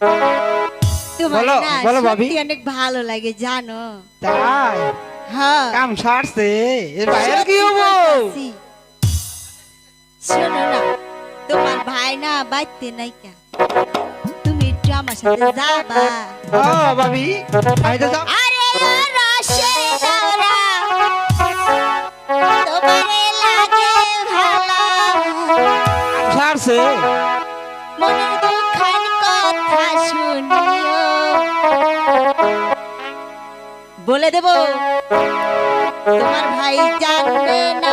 বলো, বলো ভাবি। অনেক ভালো লাগে জানো। তাই? হ্যাঁ। কাম সারছে এ বাইরে কি হব? শোনো না তোমার ভাই না বাইতে নাই কা তুমি একটু আমার সাথে যাবা। ও ভাবি আমি তো যাব আরে ও রসের তোমারে লাগে ভালো। সারছে। মনের বলে দেব। তোমার ভাই জানবে না